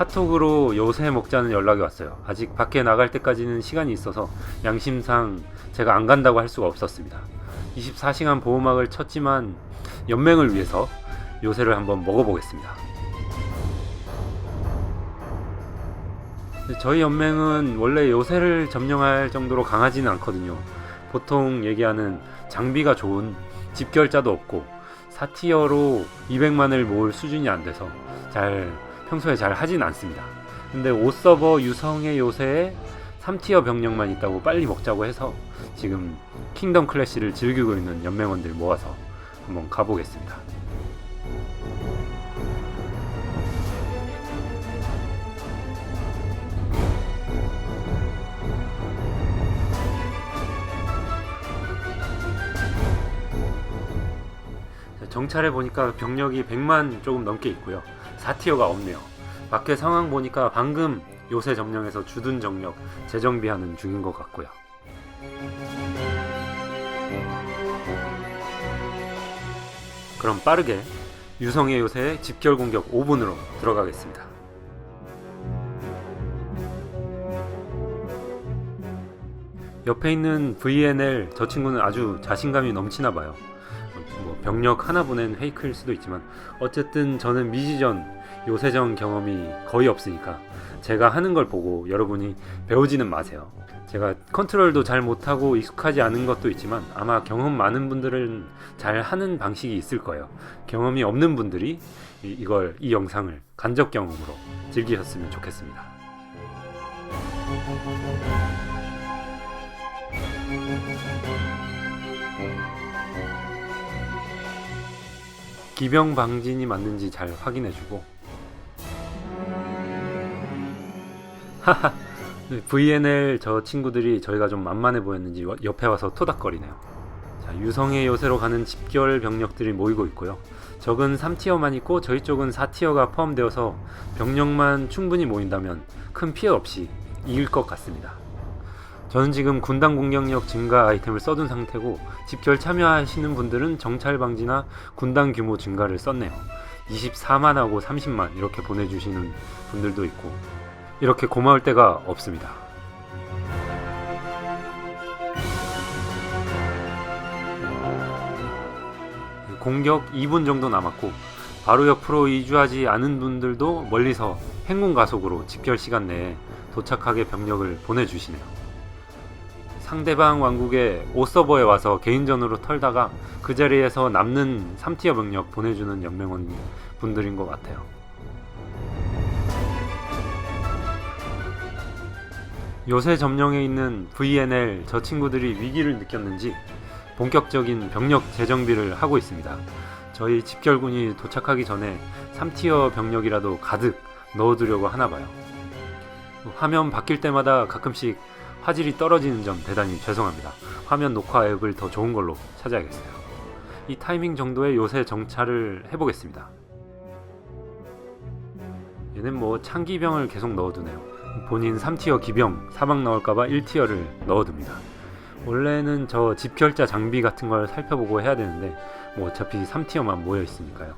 카톡으로 요새 먹자는 연락이 왔어요. 아직 밖에 나갈 때까지는 시간이 있어서 양심상 제가 안 간다고 할 수가 없었습니다. 24시간 보호막을 쳤지만 연맹을 위해서 요새를 한번 먹어보겠습니다. 저희 연맹은 원래 요새를 점령할 정도로 강하지는 않거든요. 보통 얘기하는 장비가 좋은 집결자도 없고 사티어로 200만을 모을 수준이 안 돼서 잘 평소에 잘 하진 않습니다. 근데 5서버 유성의 요새에 3티어 병력만 있다고 빨리 먹자고 해서 지금 킹덤 클래시를 즐기고 있는 연맹원들 모아서 한번 가보겠습니다. 정찰해 보니까 병력이 100만 조금 넘게 있고요. 4티어가 없네요. 밖에 상황 보니까 방금 요새 점령에서 주둔 정력 재정비하는 중인 것 같고요. 그럼 빠르게 유성의 요새 집결 공격 5분으로 들어가겠습니다. 옆에 있는 VNL 저 친구는 아주 자신감이 넘치나 봐요. 뭐 병력 하나 보낸 페이크일 수도 있지만 어쨌든 저는 미지전 요새전 경험이 거의 없으니까 제가 하는 걸 보고 여러분이 배우지는 마세요. 제가 컨트롤도 잘 못하고 익숙하지 않은 것도 있지만 아마 경험 많은 분들은 잘 하는 방식이 있을 거예요. 경험이 없는 분들이 이, 이걸 이 영상을 간접 경험으로 즐기셨으면 좋겠습니다. 기병 방진이 맞는지 잘 확인해주고 VNL 저 친구들이 저희가 좀 만만해 보였는지 와- 옆에 와서 토닥거리네요. 자 유성의 요새로 가는 집결 병력들이 모이고 있고요. 적은 3티어만 있고 저희 쪽은 4티어가 포함되어서 병력만 충분히 모인다면 큰 피해 없이 이길 것 같습니다. 저는 지금 군단 공격력 증가 아이템을 써둔 상태고 집결 참여하시는 분들은 정찰 방지나 군단 규모 증가를 썼네요. 24만하고 30만 이렇게 보내주시는 분들도 있고 이렇게 고마울 때가 없습니다. 공격 2분 정도 남았고 바로 옆으로 이주하지 않은 분들도 멀리서 행군 가속으로 집결 시간 내에 도착하게 병력을 보내주시네요. 상대방 왕국의 5서버에 와서 개인전으로 털다가 그 자리에서 남는 3티어 병력 보내주는 연맹원 분들인 것 같아요. 요새 점령에 있는 VNL 저 친구들이 위기를 느꼈는지 본격적인 병력 재정비를 하고 있습니다. 저희 집결군이 도착하기 전에 3티어 병력이라도 가득 넣어두려고 하나 봐요. 화면 바뀔 때마다 가끔씩 화질이 떨어지는 점 대단히 죄송합니다. 화면 녹화 앱을 더 좋은 걸로 찾아야겠어요. 이 타이밍 정도의 요새 정찰을 해보겠습니다. 얘는 뭐 창기병을 계속 넣어두네요. 본인 3티어 기병 사막 나올까봐 1티어를 넣어둡니다. 원래는 저 집결자 장비 같은 걸 살펴보고 해야 되는데 뭐 어차피 3티어만 모여 있으니까요.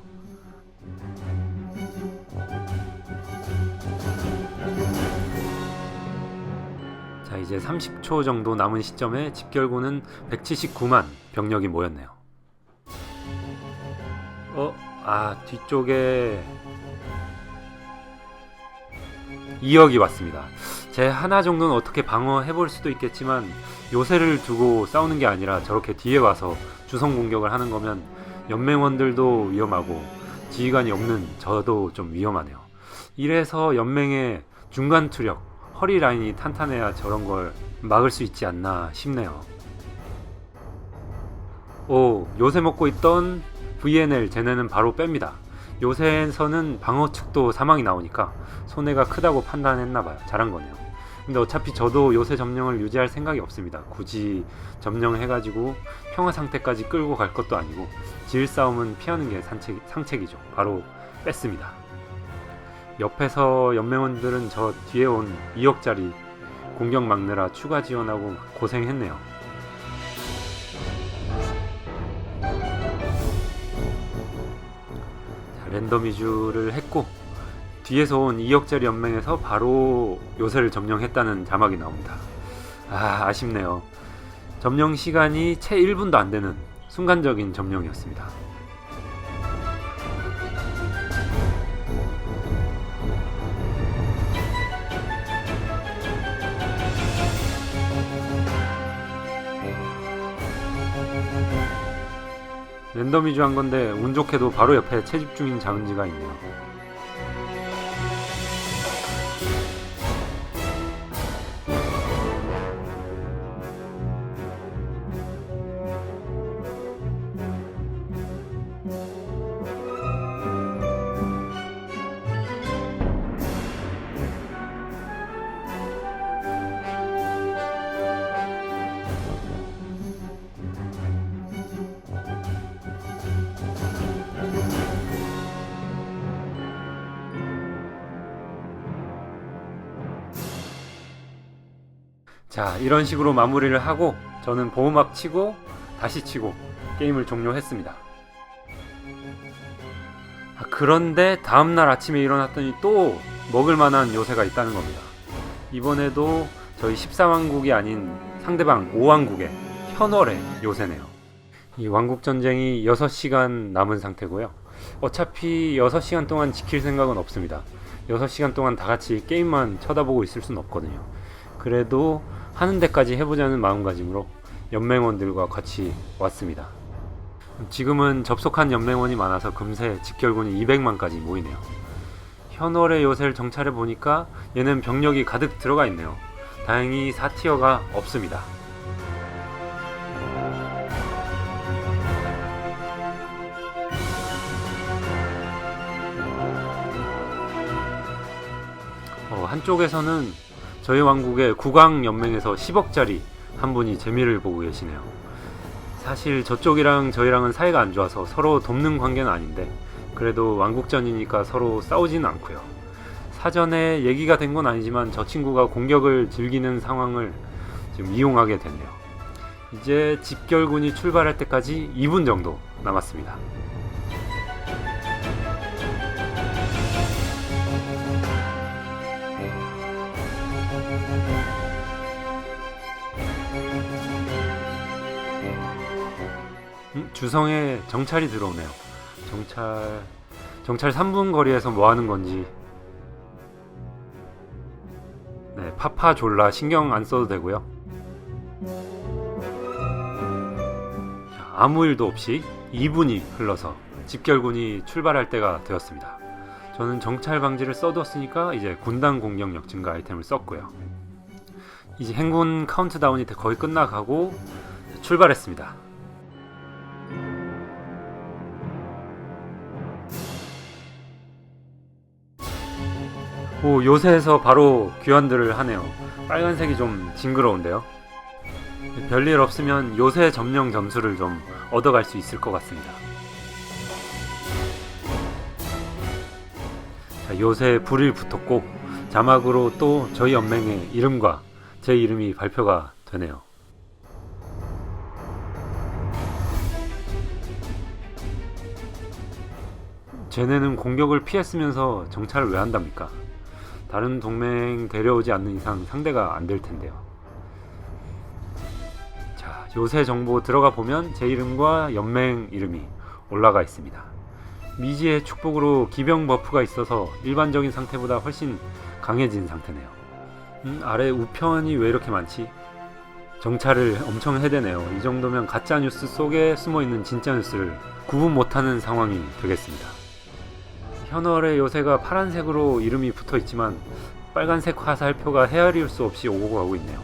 자 이제 30초 정도 남은 시점에 집결구는 179만 병력이 모였네요. 어? 아 뒤쪽에 2억이 왔습니다. 제 하나 정도는 어떻게 방어해 볼 수도 있겠지만 요새를 두고 싸우는 게 아니라 저렇게 뒤에 와서 주성 공격을 하는 거면 연맹원들도 위험하고 지휘관이 없는 저도 좀 위험하네요. 이래서 연맹의 중간 투력, 허리 라인이 탄탄해야 저런 걸 막을 수 있지 않나 싶네요. 오, 요새 먹고 있던 VNL 쟤네는 바로 뺍니다. 요새에서는 방어 측도 사망이 나오니까 손해가 크다고 판단했나봐요. 잘한 거네요. 근데 어차피 저도 요새 점령을 유지할 생각이 없습니다. 굳이 점령해가지고 평화 상태까지 끌고 갈 것도 아니고 질 싸움은 피하는 게 산책, 상책이죠. 바로 뺐습니다. 옆에서 연맹원들은 저 뒤에 온 2억짜리 공격 막느라 추가 지원하고 고생했네요. 랜덤 위주를 했고 뒤에서 온 2억짜리 연맹에서 바로 요새를 점령했다는 자막이 나옵니다. 아, 아쉽네요. 점령 시간이 채 1분도 안 되는 순간적인 점령이었습니다. 랜덤 위주한 건데 운 좋게도 바로 옆에 채집 중인 자은지가 있네요. 자, 이런 식으로 마무리를 하고 저는 보호막 치고 다시 치고 게임을 종료했습니다. 아, 그런데 다음날 아침에 일어났더니 또 먹을 만한 요새가 있다는 겁니다. 이번에도 저희 14왕국이 아닌 상대방 5왕국의 현월의 요새네요. 이 왕국 전쟁이 6시간 남은 상태고요. 어차피 6시간 동안 지킬 생각은 없습니다. 6시간 동안 다 같이 게임만 쳐다보고 있을 순 없거든요. 그래도 하는 데까지 해보자는 마음가짐으로 연맹원들과 같이 왔습니다. 지금은 접속한 연맹원이 많아서 금세 직결군이 200만까지 모이네요. 현월의 요새를 정찰해 보니까 얘는 병력이 가득 들어가 있네요. 다행히 사티어가 없습니다. 어, 한쪽에서는 저희 왕국의 국왕 연맹에서 10억짜리 한 분이 재미를 보고 계시네요. 사실 저쪽이랑 저희랑은 사이가 안 좋아서 서로 돕는 관계는 아닌데 그래도 왕국전이니까 서로 싸우지는 않고요. 사전에 얘기가 된 건 아니지만 저 친구가 공격을 즐기는 상황을 지금 이용하게 됐네요. 이제 집결군이 출발할 때까지 2분 정도 남았습니다. 음, 주성에 정찰이 들어오네요. 정찰 정찰 3분 거리에서 뭐 하는 건지 네, 파파 졸라 신경 안 써도 되고요. 자, 아무 일도 없이 2분이 흘러서 집결군이 출발할 때가 되었습니다. 저는 정찰 방지를 써두었으니까 이제 군단 공격력 증가 아이템을 썼고요. 이제 행군 카운트다운이 거의 끝나가고 출발했습니다. 오, 요새에서 바로 귀환들을 하네요. 빨간색이 좀 징그러운데요. 별일 없으면 요새 점령 점수를 좀 얻어갈 수 있을 것 같습니다. 자, 요새 불이 붙었고 자막으로 또 저희 연맹의 이름과 제 이름이 발표가 되네요. 쟤네는 공격을 피했으면서 정찰을 왜 한답니까? 다른 동맹 데려오지 않는 이상 상대가 안 될 텐데요. 자, 요새 정보 들어가 보면 제 이름과 연맹 이름이 올라가 있습니다. 미지의 축복으로 기병 버프가 있어서 일반적인 상태보다 훨씬 강해진 상태네요. 음, 아래 우편이 왜 이렇게 많지? 정찰을 엄청 해대네요. 이 정도면 가짜 뉴스 속에 숨어 있는 진짜 뉴스를 구분 못하는 상황이 되겠습니다. 현월의 요새가 파란색으로 이름이 붙어 있지만 빨간색 화살표가 헤아릴 수 없이 오고 가고 있네요.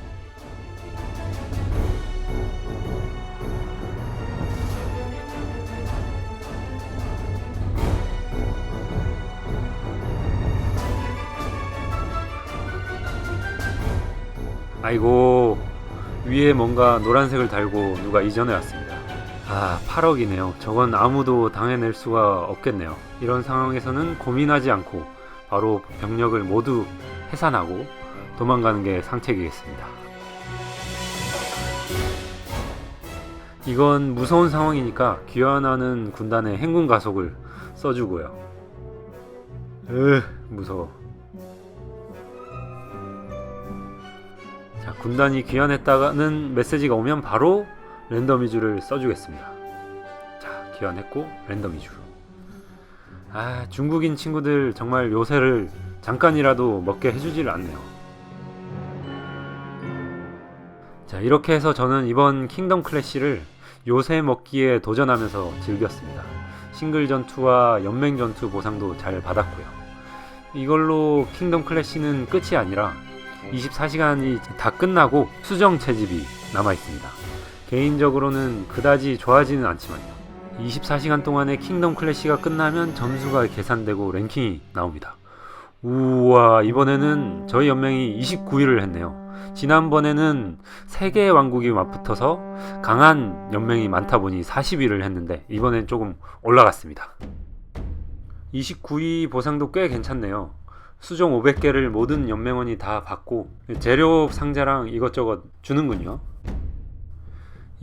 아이고 위에 뭔가 노란색을 달고 누가 이전해 왔습니다. 아 8억이네요. 저건 아무도 당해낼 수가 없겠네요. 이런 상황에서는 고민하지 않고 바로 병력을 모두 해산하고 도망가는 게 상책이겠습니다. 이건 무서운 상황이니까 귀환하는 군단의 행군 가속을 써주고요. 으, 무서워. 자, 군단이 귀환했다가는 메시지가 오면 바로 랜덤 위주를 써주겠습니다. 자, 귀환했고 랜덤 위주. 아, 중국인 친구들 정말 요새를 잠깐이라도 먹게 해주질 않네요. 자, 이렇게 해서 저는 이번 킹덤 클래시를 요새 먹기에 도전하면서 즐겼습니다. 싱글 전투와 연맹 전투 보상도 잘 받았고요. 이걸로 킹덤 클래시는 끝이 아니라 24시간이 다 끝나고 수정 채집이 남아 있습니다. 개인적으로는 그다지 좋아하지는 않지만요. 24시간 동안에 킹덤 클래시가 끝나면 점수가 계산되고 랭킹이 나옵니다. 우와, 이번에는 저희 연맹이 29위를 했네요. 지난번에는 3개의 왕국이 맞붙어서 강한 연맹이 많다 보니 40위를 했는데 이번엔 조금 올라갔습니다. 29위 보상도 꽤 괜찮네요. 수정 500개를 모든 연맹원이 다 받고 재료 상자랑 이것저것 주는군요.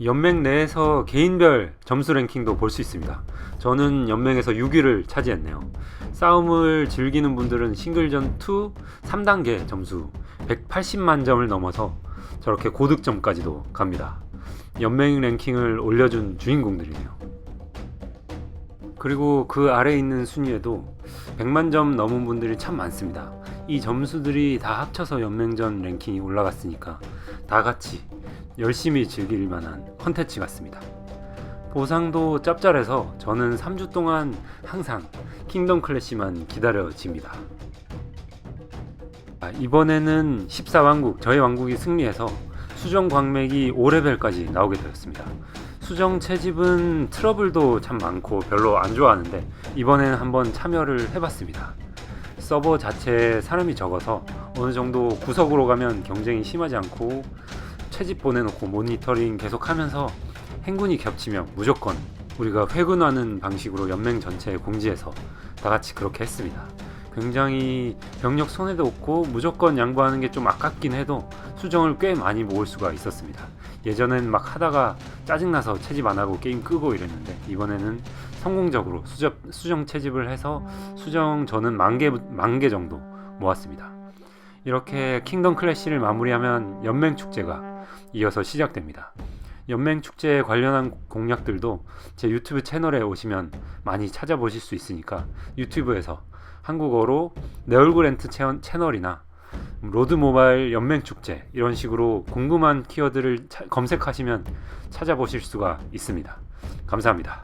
연맹 내에서 개인별 점수 랭킹도 볼 수 있습니다. 저는 연맹에서 6위를 차지했네요. 싸움을 즐기는 분들은 싱글 전투 3단계 점수 180만 점을 넘어서 저렇게 고득점까지도 갑니다. 연맹 랭킹을 올려준 주인공들이네요. 그리고 그 아래에 있는 순위에도 100만 점 넘은 분들이 참 많습니다. 이 점수들이 다 합쳐서 연맹전 랭킹이 올라갔으니까 다 같이 열심히 즐길 만한 컨텐츠 같습니다. 보상도 짭짤해서 저는 3주 동안 항상 킹덤 클래시만 기다려집니다. 아, 이번에는 14왕국, 저희 왕국이 승리해서 수정 광맥이 5레벨까지 나오게 되었습니다. 수정 채집은 트러블도 참 많고 별로 안 좋아하는데 이번에는 한번 참여를 해봤습니다. 서버 자체에 사람이 적어서 어느 정도 구석으로 가면 경쟁이 심하지 않고 채집 보내놓고 모니터링 계속하면서 행군이 겹치면 무조건 우리가 회군하는 방식으로 연맹 전체에 공지해서 다 같이 그렇게 했습니다. 굉장히 병력 손해도 없고 무조건 양보하는 게 좀 아깝긴 해도 수정을 꽤 많이 모을 수가 있었습니다. 예전엔 막 하다가 짜증나서 채집 안 하고 게임 끄고 이랬는데 이번에는 성공적으로 수정, 수정 채집을 해서 수정 저는 만 개, 만개 정도 모았습니다. 이렇게 킹덤 클래시를 마무리하면 연맹 축제가 이어서 시작됩니다. 연맹 축제에 관련한 공략들도 제 유튜브 채널에 오시면 많이 찾아보실 수 있으니까 유튜브에서 한국어로 내 얼굴 채- 채널이나 로드 모바일 연맹 축제 이런 식으로 궁금한 키워드를 차- 검색하시면 찾아보실 수가 있습니다. 감사합니다.